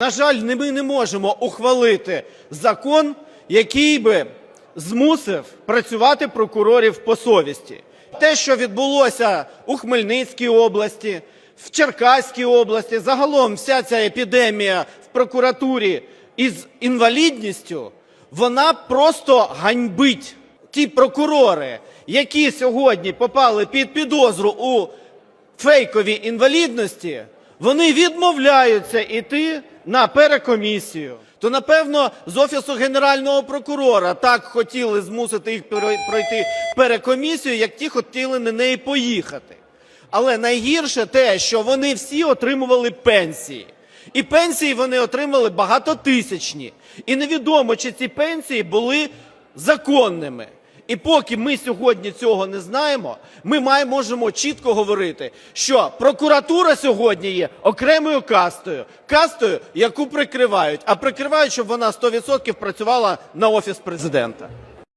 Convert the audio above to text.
На жаль, ми не можемо ухвалити закон, який би змусив працювати прокурорів по совісті. Те, що відбулося у Хмельницькій області, в Черкаській області, загалом вся ця епідемія в прокуратурі із інвалідністю, вона просто ганьбить ті прокурори, які сьогодні попали під підозру у фейковій інвалідності, вони відмовляються йти на перекомісію. То напевно з офісу генерального прокурора так хотіли змусити їх пройти перекомісію, як ті хотіли на неї поїхати. Але найгірше те, що вони всі отримували пенсії. І пенсії вони отримали багатотисячні. І невідомо, чи ці пенсії були законними. І поки ми сьогодні цього не знаємо, ми має- можемо чітко говорити, що прокуратура сьогодні є окремою кастою, кастою, яку прикривають, а прикривають, щоб вона 100% працювала на офіс президента.